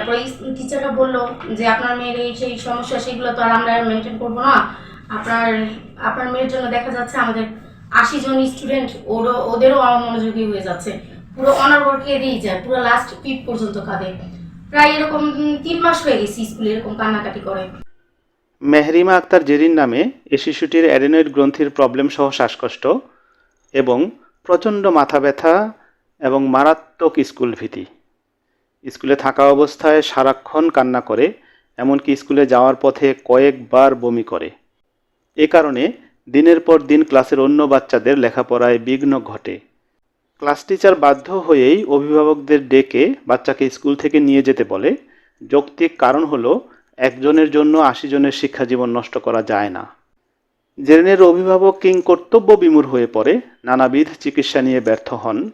তারপরে টিচাররা বলল যে, আপনার মেয়ের এই সেই সমস্যা, সেগুলো তো আর আমরা মেনটেন করব না। আপনার আপনার মেয়ের জন্য দেখা যাচ্ছে আমাদের আশি জন স্টুডেন্ট ওরও, ওদেরও অমনোযোগী হয়ে যাচ্ছে। পুরো অনার ওয়ার্কে যায় পুরো লাস্ট পর্যন্ত কাঁদে। প্রায় এরকম তিন মাস হয়ে গেছে স্কুলে এরকম কান্নাকাটি করে। মেহরিমা আক্তার জেরিন নামে এ শিশুটির অ্যাডেনয়েড গ্রন্থির প্রবলেম সহ শ্বাসকষ্ট এবং প্রচণ্ড মাথা ব্যথা এবং মারাত্মক স্কুল ভীতি। স্কুলে থাকা অবস্থায় সারাক্ষণ কান্না করে, এমনকি স্কুলে যাওয়ার পথে কয়েকবার বমি করে। এ কারণে দিনের পর দিন ক্লাসের অন্য বাচ্চাদের লেখাপড়ায় বিঘ্ন ঘটে। ক্লাস টিচার বাধ্য হয়েই অভিভাবকদের ডেকে বাচ্চাকে স্কুল থেকে নিয়ে যেতে বলে। যৌক্তিক কারণ হলো, একজনের জন্য আশি জনের শিক্ষা জীবন নষ্ট করা যায় না। জেরেনের অভিভাবক কিং কর্তব্য বিমূর হয়ে পড়ে, নানাবিধ চিকিৎসা নিয়ে ব্যর্থ হন।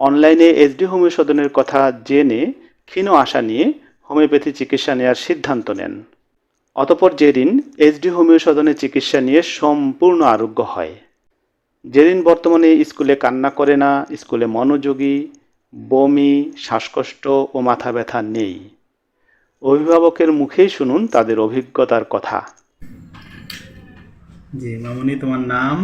অনলাইনে এসডি হোমিও সদনের কথা জেনে ক্ষীণ আশা নিয়ে হোমিওপ্যাথি চিকিৎসা নেওয়ার সিদ্ধান্ত নেন। অতপর জেরিন এসডি হোমিও সদনে চিকিৎসা নিয়ে সম্পূর্ণ আরোগ্য হয়। জেরিন বর্তমানে স্কুলে কান্না করে না স্কুলে মনোযোগী বমি শ্বাসকষ্ট ও মাথা ব্যথা নেই। অভিভাবকের মুখেই শুনুন তাদের অভিজ্ঞতার কথা। জি মামুনি তোমার নাম?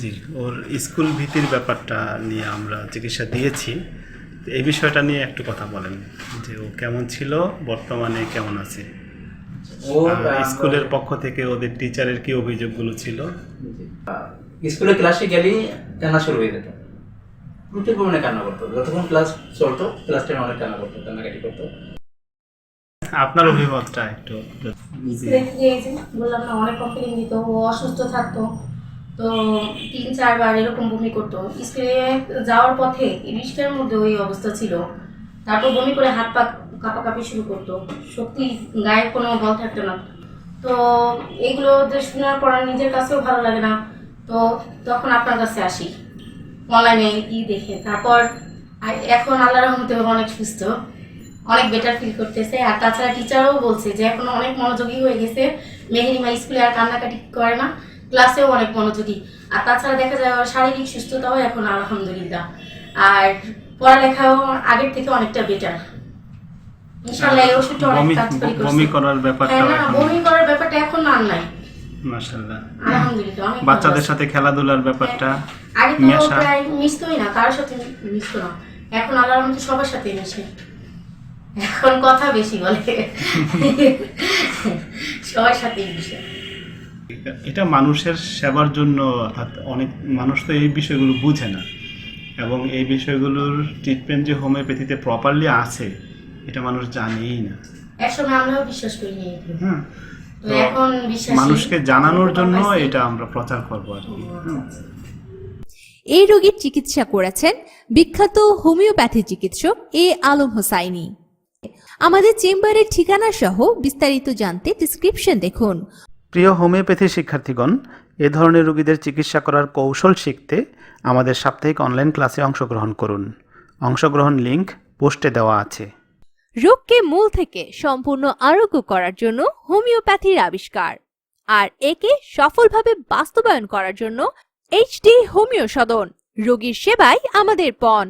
জি ওর স্কুল ভীতির ব্যাপারটা নিয়ে আমরা চিকিৎসা দিয়েছি। এই বিষয়টা নিয়ে একটু কথা বলেন যে ও কেমন ছিল বর্তমানে কেমন আছে? ও স্কুলের পক্ষ থেকে ওদের টিচারের কি অভিযোগগুলো ছিল? স্কুলে ক্লাসে গেলেই কান্না শুরু হয়ে যেত। প্রচুর পরিমাণে কান্না করতো। যতক্ষণ ক্লাস চলতো ক্লাস টাইমে অনেক কান্না করতো কান্নাকাটি করতো। আপনার অভিমতটা একটু বললাম না অনেক কমপ্লেন দিত ও অসুস্থ থাকতো। তো তিন চারবার এরকম বমি করতো। স্কুলে যাওয়ার পথে রিক্সার মধ্যে ওই অবস্থা ছিল। তারপর বমি করে হাত পা কাঁপাকাঁপি শুরু করতো। সত্যি গায়ে কোনো বল থাকতো না। তো এগুলো শোনার পর নিজের কাছেও ভালো লাগে না। তো তখন আপনার কাছে আসি। অনলাইনে ই দেখে। তারপর এখন আল্লাহ রহমতে অনেক সুস্থ। অনেক বেটার ফিল করতেছে। আর তাছাড়া টিচারও বলছে যে এখন অনেক মনোযোগী হয়ে গেছে। মেহেরিমা স্কুলে আর কান্নাকাটি করে না। ক্লাসেও অনেক মনোযোগী। আর তাছাড়া দেখা যায় শারীরিক সুস্থতাও এখন আলহামদুলিল্লাহ। আর পড়ালেখাও আগের থেকে অনেকটা বেটার ইনশাল্লাহ এই ওষুধটা অনেক বমি কাজকারী বমি করার ব্যাপারটা হ্যাঁ না বমি করার ব্যাপারটা এখন আর নাই। মাশাআল্লাহ। আলহামদুলিল্লাহ বাচ্চাদের সাথে খেলাধুলার ব্যাপারটা আগে তো প্রায় মিশতোই না কারোর সাথে মিশতো না। এখন আল্লাহর সবার সাথে মিশে। এখন কথা বেশি বলে। সবার সাথেই মিশে। এটা মানুষের সেবার জন্য অর্থাৎ অনেক মানুষ তো এই বিষয়গুলো বুঝে না। এবং এই বিষয়গুলোর ট্রিটমেন্ট যে হোমিওপ্যাথিতে প্রপারলি আছে এটা মানুষ জানেই না। একসময় আমরাও বিশ্বাস হ্যাঁ মানুষকে জানানোর জন্য এটা আমরা প্রচার করব আর কি। এই রোগীর চিকিৎসা করেছেন বিখ্যাত হোমিওপ্যাথি চিকিৎসক এ আলম হোসাইনি। আমাদের চেম্বারের ঠিকানা সহ বিস্তারিত জানতে ডিসক্রিপশন দেখুন। প্রিয় হোমিওপ্যাথি শিক্ষার্থীগণ, এ ধরনের রোগীদের চিকিৎসা করার কৌশল শিখতে আমাদের সাপ্তাহিক অনলাইন ক্লাসে অংশগ্রহণ করুন। অংশগ্রহণ লিংক পোস্টে দেওয়া আছে। রোগকে মূল থেকে সম্পূর্ণ আরোগ্য করার জন্য হোমিওপ্যাথির আবিষ্কার আর একে সফলভাবে বাস্তবায়ন করার জন্য এইচডি হোমিও সদন, রোগীর সেবাই আমাদের পণ।